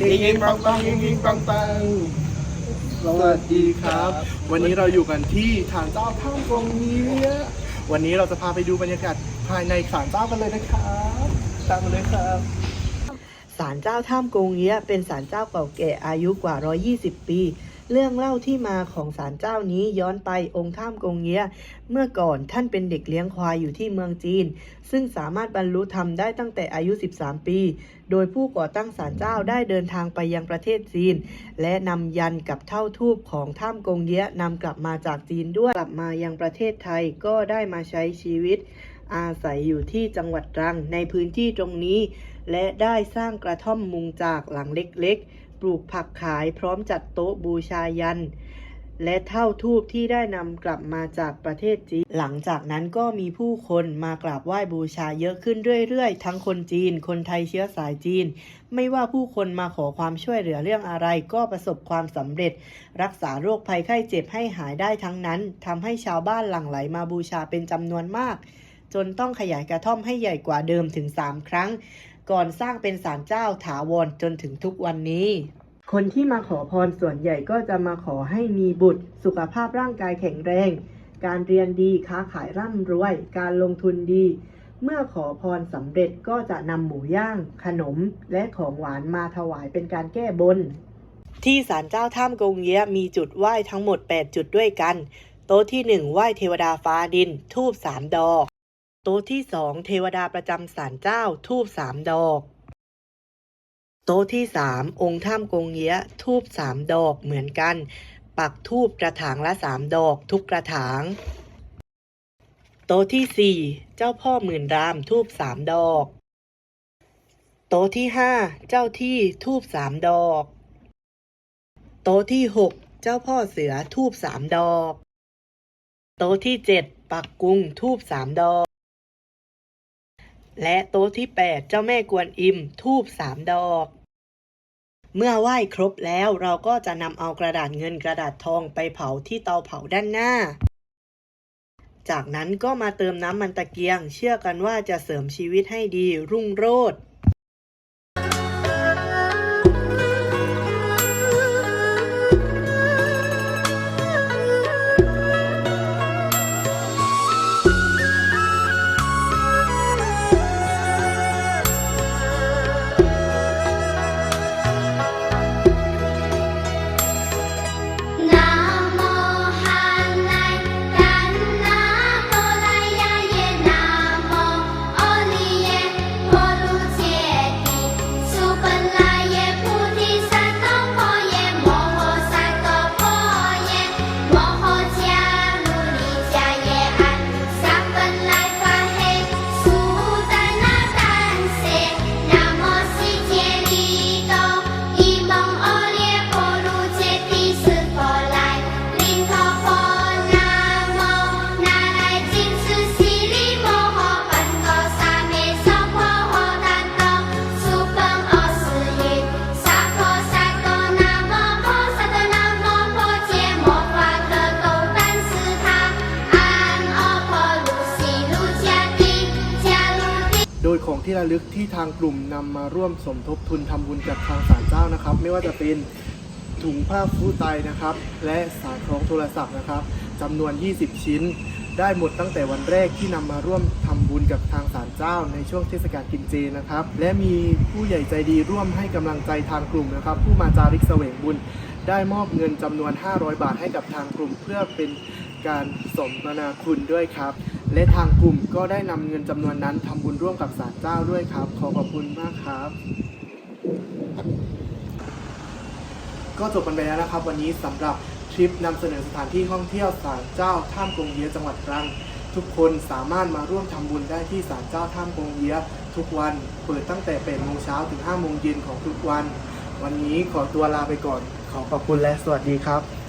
ยิงเฮงปังปังยิงยิงปังปังสวัสดีครับ วันนี้เราอยู่กันที่ฐานเจ้าท่ามกงเนี้ยวันนี้เราจะพาไปดูบรรยากาศภายในศาลเจ้ากันเลยนะครับตามมาเลยครับศาลเจ้าถ้ำกงเยี้ยเป็นศาลเจ้าเก่าแก่อายุกว่า 120 ปี เรื่องเล่าที่มาของศาลเจ้านี้ย้อนไปองค์ถ้ำกงเยี้ยเมื่อก่อนท่านเป็นเด็กเลี้ยงควายอยู่ที่เมืองจีน ซึ่งสามารถบรรลุธรรมได้ตั้งแต่อายุ 13 ปี โดยผู้ก่อตั้งศาลเจ้าได้เดินทางไปยังประเทศจีน และนำยันกับเท่าทูปของถ้ำกงเยี้ยนำกลับมาจากจีนด้วยกลับมายังประเทศไทยก็ได้มาใช้ชีวิตอาศัยอยู่ที่จังหวัดตรังในพื้นที่ตรงนี้ และได้สร้างกระท่อมมุงจากหลังเล็กๆ ลูกผักขายพร้อมจัดโต๊ะบูชายัน และเท่าทูบที่ได้นำกลับมาจากประเทศจีน หลังจากนั้นก็มีผู้คนมากราบไหว้บูชาเยอะขึ้นเรื่อยๆ ทั้งคนจีน คนไทยเชื้อสายจีน ไม่ว่าผู้คนมาขอความช่วยเหลือเรื่องอะไรก็ประสบความสำเร็จ รักษาโรคภัยไข้เจ็บให้หายได้ทั้งนั้นทำให้ชาวบ้านหลั่งไหลมาบูชาเป็นจำนวนมากจนต้องขยายกระท่อมให้ใหญ่กว่าเดิมถึง 3 ครั้ง ก่อนสร้างเป็นศาลเจ้าถาวรจนถึงทุกวันนี้ คนที่มาขอพรส่วนใหญ่ก็จะมาขอให้มีบุตร สุขภาพร่างกายแข็งแรง การเรียนดีค้าขายร่ำรวย การลงทุนดี เมื่อขอพรสำเร็จก็จะนำหมูย่าง ขนม และของหวานมาถวายเป็นการแก้บน ที่ศาลเจ้าถ้ำกงเยี้ยมีจุดไหว้ทั้งหมด 8 จุดด้วยกัน โต๊ะที่ 1 ไหว้เทวดาฟ้าดิน ทูบ3ดอก โต๊ะที่2เทวดาประจำศาลเจ้าทูบ3ดอก โต๊ะที่3องค์ถ้ำกงเยี้ยทูบ3ดอกเหมือนกัน ปักทูบกระถางละ3ดอกทุกกระถาง โต๊ะที่4เจ้าพ่อหมื่นรามทูบ3ดอก โต๊ะที่5เจ้าที่ทูบ3ดอก โต๊ะที่6เจ้าพ่อเสือทูบ3ดอก โต๊ะที่7ปักกุ้งทูบ3ดอก และโต๊ะที่ 8 เจ้าแม่กวนอิม ทูบสามดอก เมื่อไหว้ครบแล้วเราก็จะนำเอากระดาษเงินกระดาษทองไปเผาที่เตาเผาด้านหน้า จากนั้นก็มาเติมน้ำมันตะเกียง เชื่อกันว่าจะเสริมชีวิตให้ดีรุ่งโรจน์ ที่ระลึกที่ทางกลุ่มนำมาร่วมสมทบทุนทำบุญกับทางศาลเจ้านะครับ ไม่ว่าจะเป็นถุงผ้าฟูไตนะครับ และสายคล้องโทรศัพท์นะครับจำนวน 20 ชิ้น ได้หมดตั้งแต่วันแรกที่นำมาร่วมทำบุญกับทางศาลเจ้า ในช่วงเทศกาลกินเจนะครับ และมีผู้ใหญ่ใจดีร่วมให้กำลังใจทางกลุ่มนะครับ ผู้มาจาริกเสวงบุญ ได้มอบเงินจำนวน 500 บาทให้กับทางกลุ่ม เพื่อเป็นการสมนาคุณด้วยครับ และทางกลุ่มก็ได้นำเงินจำนวนนั้นทำบุญร่วมกับศาลเจ้าด้วยครับ ขอขอบคุณมากครับ ก็จบกันไปแล้วนะครับ วันนี้สำหรับทริปนำเสนอสถานที่ท่องเที่ยวศาลเจ้าท่ามกงเยียจังหวัดตรัง ทุกคนสามารถมาร่วมทำบุญได้ที่ศาลเจ้าท่ามกงเยียทุกวันเปิดตั้งแต่8โมงเช้าถึง5โมงเย็นของทุกวัน วันนี้ขอตัวลาไปก่อน ขอขอบคุณและสวัสดีครับ